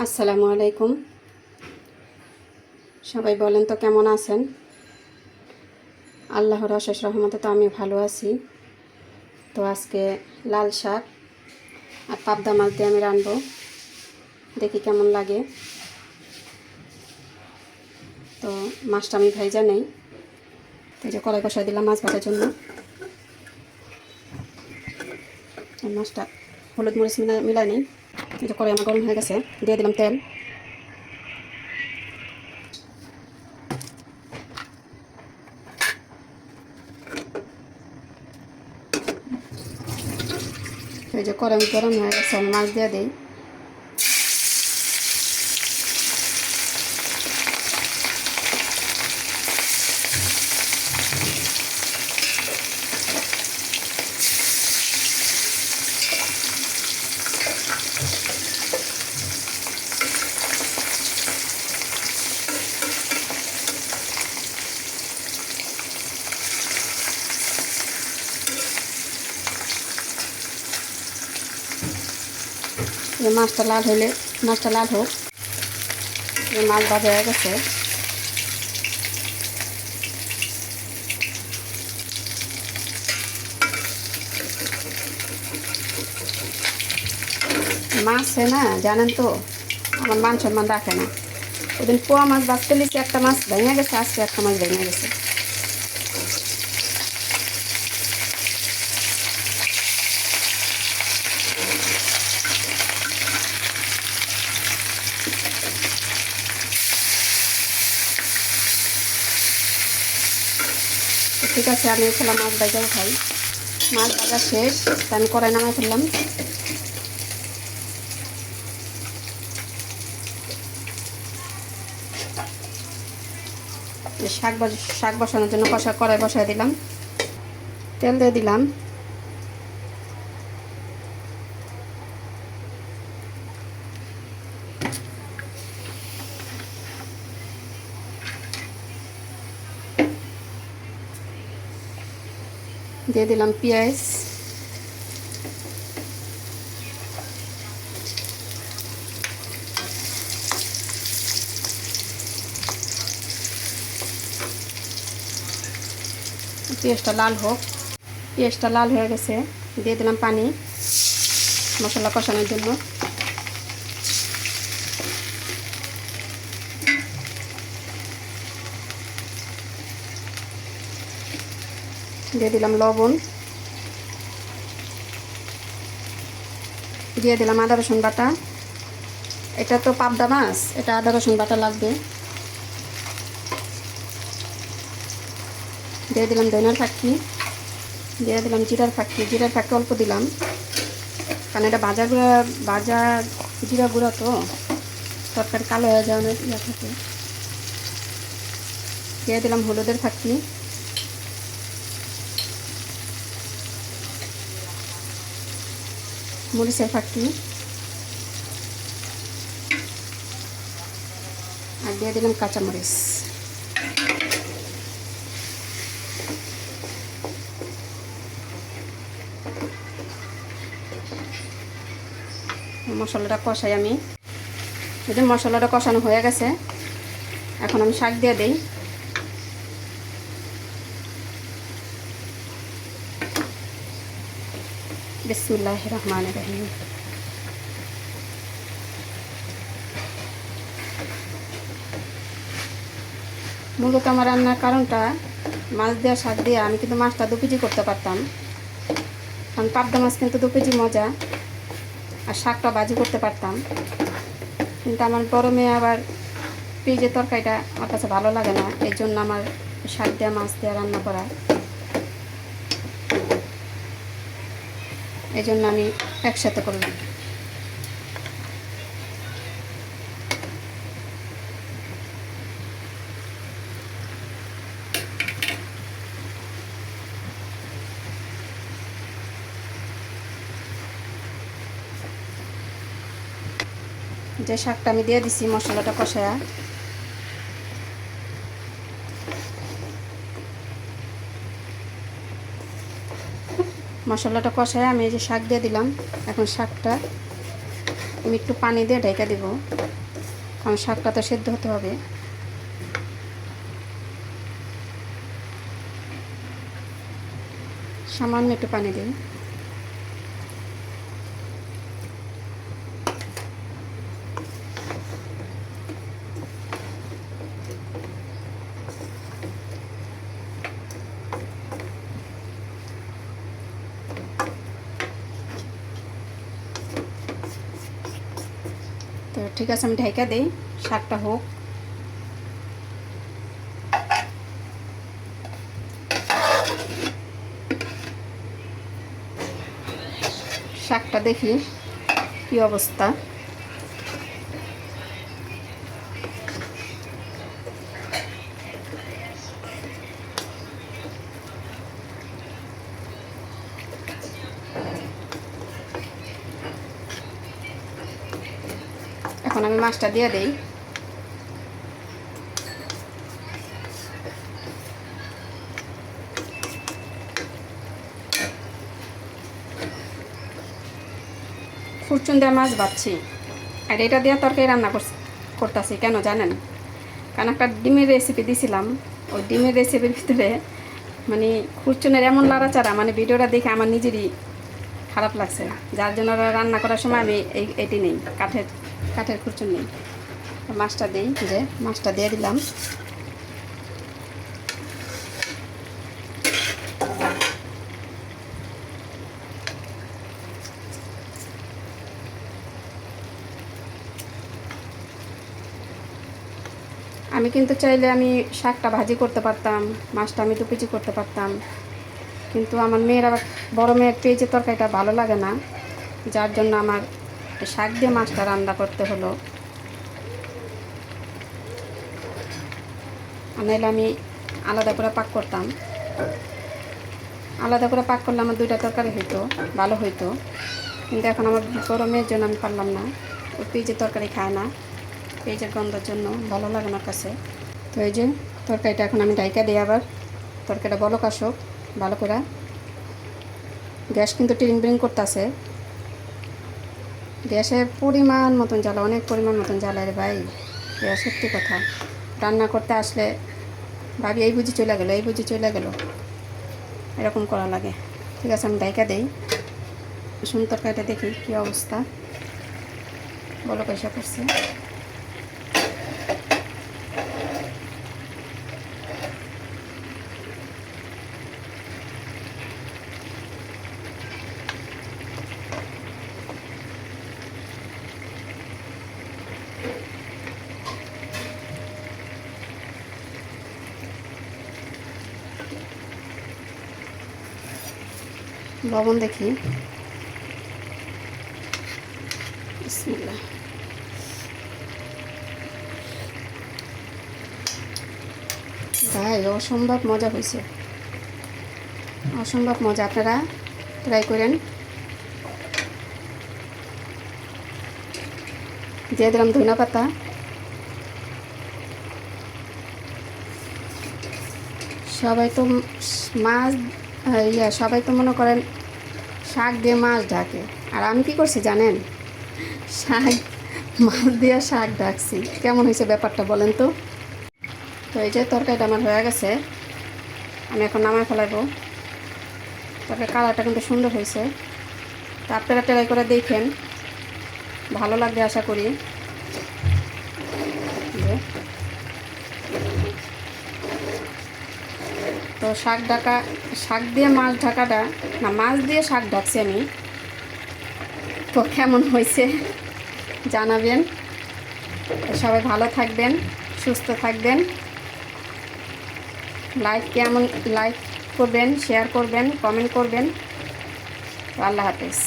আসসালামু আলাইকুম। সবাই বলেন তো কেমন আছেন? আল্লাহর অশেষ রহমতে তো আমি ভালো আছি। তো আজকে লাল শাক আর পাবদা মাছ দিয়ে আমি রানবো দেখি কেমন লাগে। তো মাছটা আমি ভাইজা নেই। তো যে কলাই কষাই দিলাম মাছ ভাজার জন্য। মাছটা হলুদ মরিচ মিলা মিলাই নেই। যে করে আমার গরম হয়ে গেছে। দিয়ে দিলাম তেল। এই যে কড়াই গরম হয়ে গেছে, আমি মাছ দিয়ে দিই। এই মাছটা লাল হলে মাছটা লাল হোক এই মাছ ভাজা হয়ে গেছে মাছে না জানেন তো আমার মান সম্মান রাখে না ওদিন পোয়া মাছ বাঁচতে লিখে একটা মাছ ভেঙে গেছে আজকে একটা মাছ ভেঙে গেছে ঠিক আছে, আমি খেলাম মাছ বাজার খাই মাছ ভাজা শেষ, আমি কড়াই নামাই ফেললাম। শাক শাক বসানোর জন্য কষা, কড়াই বসাই দিলাম। তেল দিয়ে দিলাম। দিয়ে দিলাম পেঁয়াজ। পেঁয়াজটা লাল হোক। পেঁয়াজটা লাল হয়ে গেছে। দিয়ে দিলাম পানি, মশলা কষানোর জন্য। দিয়ে দিলাম লবণ। দিয়ে দিলাম আদা, রসুন বাটা। এটা তো পাবদা মাছ, এটা আদা, রসুন বাটা লাগবে। দিয়ে দিলাম দইনার ফাঁকি। দিয়ে দিলাম জিরার ফাঁকি জিরার ফাঁকি অল্প দিলাম। কারণ এটা ভাজা গুঁড়া ভাজা জিরা গুঁড়া তো, তরকারি কালো হয়ে যাওয়ার ইয়ে থাকে। দিয়ে দিলাম হলুদের ফাঁকি। মরিচের ফাঁকি আর দিয়ে দিলাম কাঁচামরিচ। মশলাটা কষাই আমি। এই যে মশলাটা কষানো হয়ে গেছে, এখন আমি শাক দিয়ে দিই। বিসমুল্লাহ রহমান রহিম মূলত আমার রান্নার কারণটা মাছ দেওয়া, শাক দিয়ে আমি কিন্তু মাছটা দু কেজি করতে পারতাম। কারণ পাবদা মাছ কিন্তু দু কেজি মজা, আর শাকটা বাজি করতে পারতাম। কিন্তু আমার মেয়ে আবার পেঁয়াজের তরকারিটা আমার কাছে ভালো লাগে না এই জন্য আমার শাক দেওয়া, মাছ দেওয়া রান্না করা এই জন্য আমি একসাথে করলাম যে শাকটা আমি দিয়ে দিছি মশলাটা কষায়া। মশলাটা কষায় আমি এই যে শাক দিয়ে দিলাম। এখন শাকটা আমি একটু পানি দিয়ে ঢেকে দেবো। কারণ শাকটা তো সেদ্ধ হতে হবে। সামান্য একটু পানি দিই। ঠিক আছে আমি ঢেকে দিই শাকটা হোক। শাকটা দেখি কি অবস্থা। এখন আমি মাছটা দিয়ে দেই। ফুরচুন দেওয়া মাছ বাচ্ছি আর এটা দিয়ে তরকারি রান্না করতেছি, কেন জানেন? কারণ একটা ডিমের রেসিপি দিছিলাম। ওই ডিমের রেসিপির ভিতরে মানে খুরচুনের এমন লাড়াচাড়া মানে ভিডিওটা দেখে আমার নিজেরই খারাপ লাগছে। যার জন্য রান্না করার সময় আমি এই এটি নেই, কাঠের কাঠের খুরচুন নেই। মাছটা দিই যে মাছটা দিয়ে দিলাম। আমি কিন্তু চাইলে আমি শাকটা ভাজি করতে পারতাম, মাছটা আমি টুপিচি করতে পারতাম। কিন্তু আমার মেয়ের আবার, বড়ো মেয়ের পেঁচে তরকারিটা ভালো লাগে না, যার জন্য আমার শাক দিয়ে মাছটা রান্না করতে হলো। নাহলে আমি আলাদা করে পাক করতাম। আলাদা করে পাক করলে আমার দুইটা তরকারি হইতো, ভালো হইতো। কিন্তু এখন আমার গরমের জন্য আমি পারলাম না। ও পেঁচে তরকারি খায় না। পেঁচের গন্ধের জন্য ভালো লাগে না কাছে। তো এই যে তরকারিটা এখন আমি ডাইকা দিই আবার। তরকারিটা বলো কাশুক ভালো করে। গ্যাস কিন্তু টিরিং বিরিং করতেছে। গ্যাসের পরিমাণ মতন জ্বালা, অনেক পরিমাণ মতন জ্বালা রে ভাই। এটা সত্যি কথা। রান্না করতে আসলে ভাবি, এই বুঝি চলে গেলো, এই বুঝি চলে গেলো। এরকম করা লাগে। ঠিক আছে, আমি ডাইকা দেই। সুন্দর তরকারিটা দেখি কী অবস্থা। বলো পয়সা করছে। লবণ দেখি। বিসমিল্লাহ। ভাই, অসম্ভব মজা হয়েছে। অসম্ভব মজা, আপনারা ট্রাই করেন। দিয়ে দিলাম ধনা পাতা। সবাই তো মাছ ইয়া, সবাই তো মনে করেন শাক দিয়ে মাছ ঢাকে আর আমি কি করছি জানেন? শাক, মাছ দিয়ে শাক ডাকছি। কেমন হয়েছে ব্যাপারটা বলেন তো? তো এই যে তরকারিটা আমার হয়ে গেছে, আমি এখন নামায় ফেলাইব তরকারি কালারটা কিন্তু সুন্দর হয়েছে। তা আপনারা ট্রাই করে দেখেন। ভালো লাগবে আশা করি। তো শাক ঢাকা শাক দিয়ে মাছ ঢাকাটা, না, মাছ দিয়ে শাক ঢাকছি আমি। তো কেমন হয়েছে জানাবেন। সবাই ভালো থাকবেন, সুস্থ থাকবেন। লাইক কেমন লাইক করবেন শেয়ার করবেন কমেন্ট করবেন। আল্লাহ হাফেজ।